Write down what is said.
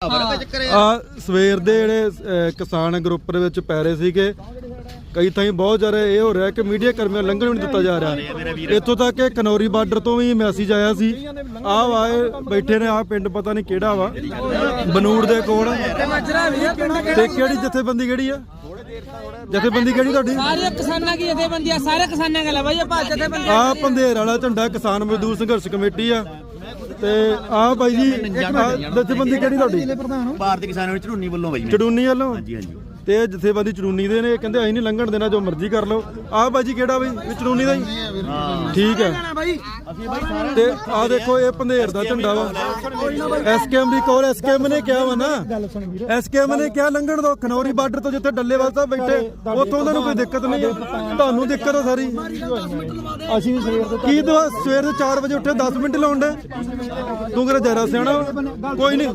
ਆ। ਸਵੇਰ ਦੇ ਜਿਹੜੇ ਕਿਸਾਨ ਗਰੁੱਪ ਦੇ ਵਿੱਚ ਪੈ ਰਹੇ ਸੀਗੇ ਕਈ ਥਾਈਂ ਬਹੁਤ ਜ਼ਿਆਦਾ ਇਹ ਹੋ ਰਿਹਾ ਕਿ ਮੀਡੀਆ ਕਰਮੀਆਂ ਨੂੰ ਲੰਘਣ ਵੀ ਨਹੀਂ ਦਿੱਤਾ ਜਾ ਰਿਹਾ। ਇੱਥੋਂ ਤੱਕ ਕਿ ਕਨੌਰੀ ਬਾਰਡਰ ਤੋਂ ਵੀ ਮੈਸੇਜ ਆਇਆ ਸੀ ਆਹ ਵਾਏ ਬੈਠੇ ਨੇ ਆਹ ਪਿੰਡ ਪਤਾ ਨਹੀਂ ਕਿਹੜਾ ਵਾ ਬਨੂੜ ਦੇ ਕੋਲ। ਤੇ ਕਿਹੜੀ ਜਥੇਬੰਦੀ ਕਿਹੜੀ ਆ? ਜਥੇਬੰਦੀ ਕਿਹੜੀ ਤੁਹਾਡੀ? ਸਾਰੇ ਕਿਸਾਨਾਂ ਦੀ ਜਥੇਬੰਦੀ ਆ ਸਾਰੇ ਕਿਸਾਨਾਂ ਗੱਲ ਆ ਬਾਈ ਇਹ ਭਾਰਤ ਜਥੇਬੰਦੀ ਆ ਪੰਧੇਰ ਵਾਲਾ ਝੰਡਾ ਕਿਸਾਨ ਮਜ਼ਦੂਰ ਸੰਘਰਸ਼ ਕਮੇਟੀ ਆ। ਤੇ ਆ ਬਾਈ ਜੀ ਆਹ ਜਥੇਬੰਦੀ ਕਿਹੜੀ ਤੁਹਾਡੀ? ਭਾਰਤੀ ਕਿਸਾਨ ਯੂਨੀਅਨ ਝੜੂਨੀ ਵੱਲੋਂ ਬਾਈ ਚੜੂਨੀ ਵੱਲੋਂ? ਹਾਂਜੀ ਹਾਂਜੀ। ਤੇ ਇਹ ਜਥੇਬੰਦੀ ਚੜੂਨੀ ਦੇ ਨੇ ਇਹ ਕਹਿੰਦੇ ਅਸੀਂ ਨਹੀਂ ਲੰਘਣ ਦੇਣਾ ਜੋ ਮਰਜ਼ੀ ਕਰ ਲਓ। ਆਹ ਬਾਈ ਜੀ ਕਿਹੜਾ ਬਈ ਇਹ ਚੜੂਨੀ ਦਾ ਹੀ? ਠੀਕ ਹੈ। ਤੇ ਆਹ ਦੇਖੋ ਇਹ ਪੰਧੇਰ ਦਾ ਝੰਡਾ ਵਾ। ਐਸਕੇਐਮ ਦੀ ਕੋਲ ਐਸਕੇਐਮ ਨੇ ਕਿਹਾ ਵਾ ਨਾ। ਐਸਕੇਐਮ ਨੇ ਕਿਹਾ ਲੰਘਣ ਦੋ ਖਨੌਰੀ ਬਾਰਡਰ ਤੋਂ ਜਿੱਥੇ ਡੱਲੇਵਾਲ ਸਾਹਿਬ ਬੈਠੇ ਉੱਥੋਂ ਉਹਨਾਂ ਨੂੰ ਕੋਈ ਦਿੱਕਤ ਨਹੀਂ ਹੈ। ਤੁਹਾਨੂੰ ਦਿੱਕਤ ਆ ਸਾਰੀ। ਅਸੀਂ ਵੀ ਸਵੇਰ ਦੇ ਕੀ ਦਵਾ ਸਵੇਰ ਦੇ 4 ਵਜੇ ਉੱਠੇ 10 ਮਿੰਟ ਲਾਉਂਦੇ ਤੂੰ ਕਿਹੜਾ ਜਰਾ ਸਿਆਣਾ? ਕੋਈ ਨਹੀਂ।